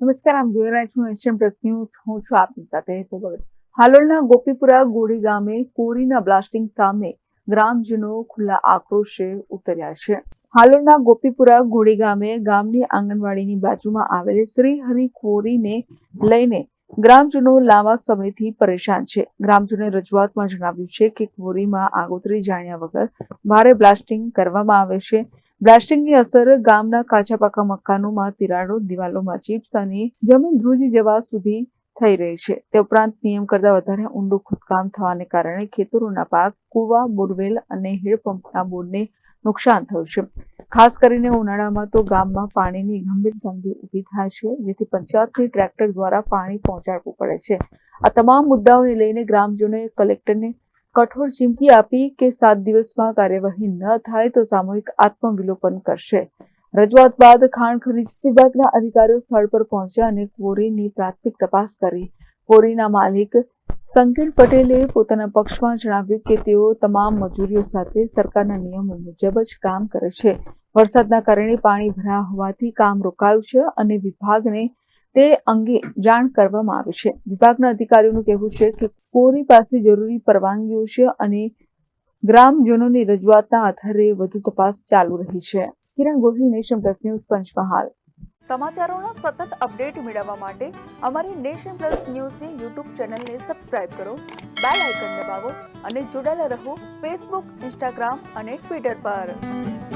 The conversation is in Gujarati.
નમસ્કાર, આમ જોઈ રહ્યા છું એશિયન પ્રેસ ન્યૂઝ. હું છું આપની સાથે હેતુ ભગત. હાલોલના ગોપીપુરા ગોળી ગામે કોરીના બ્લાસ્ટિંગ સામે ગ્રામજનો ખુલ્લા આક્રોશે ઉતર્યા છે. હાલોલના ગોપીપુરા ગોળી ગામે ગામની આંગણવાડીની બાજુમાં આવેલી શ્રી હરિ કોરીને લઈને ગ્રામજનો લાંબા સમયથી પરેશાન છે. ગ્રામજનોએ રજૂઆતમાં જણાવ્યું છે કે કોરીમાં આગોતરી જાણ્યા વગર ભારે બ્લાસ્ટિંગ કરવામાં આવે છે. બ્લાસ્ટિંગની અસર ગામના કાચા પાકા મકાનોમાં, તિરાડો, દિવાલોમાં, ચિપ્સ અને જમીન ધ્રુજી જવા સુધી થઈ રહી છે. તે ઉપરાંત નિયમ કરતા વધારે ઊંડું ખોદકામ થવાને કારણે ખેતરોના પાક, કુવા, બોરવેલ અને હેડપંપના બોરને નુકસાન થયું છે. ખાસ કરીને ઉનાળામાં તો ગામમાં પાણીની ગંભીર તંગી ઊભી થાય છે, જેથી પંચાયતની ટ્રેક્ટર દ્વારા પાણી પહોંચાડવું પડે છે. આ તમામ મુદ્દાઓને લઈને ગ્રામજનોએ કલેક્ટરને કઠોર ચીમકી આપી કે સાત દિવસમાં કાર્યવાહી ન થાય તો સામૂહિક આત્મવિલોપન કરશે. રજૂઆત બાદ ખાણ ખનીજ વિભાગના અધિકારીઓ સ્થળ પર પહોંચ્યા અને ક્વોરીની પ્રાથમિક તપાસ કરી. ક્વોરીના માલિક સંકેત પટેલે પોતાના પક્ષમાં જણાવ્યું કે તેઓ તમામ મજૂરીઓ સાથે સરકારના નિયમો મુજબ જ કામ કરે છે. વરસાદના કારણે પાણી ભરાયા હોવાથી કામ રોકાયું છે અને વિભાગને તે અંગે જાણ કરવામાં આવી છે. વિભાગના અધિકારીઓનું કહેવું છે કે કોની પાસે જરૂરી પરવાનગીઓ છે અને ગ્રામજનોની રજૂઆતના આધારે વધુ તપાસ ચાલુ રહી છે. Kiran Gohil, nation plus news, Panchmahal. સમાચારોનો સતત અપડેટ મેળવવા માટે અમારી નેશન પ્લસ ન્યૂઝની યુટ્યુબ ચેનલને સબસ્ક્રાઇબ કરો, બેલ આઇકન દબાવો અને જોડાયેલા રહો ફેસબુક, ઇન્સ્ટાગ્રામ અને ટ્વિટર પર.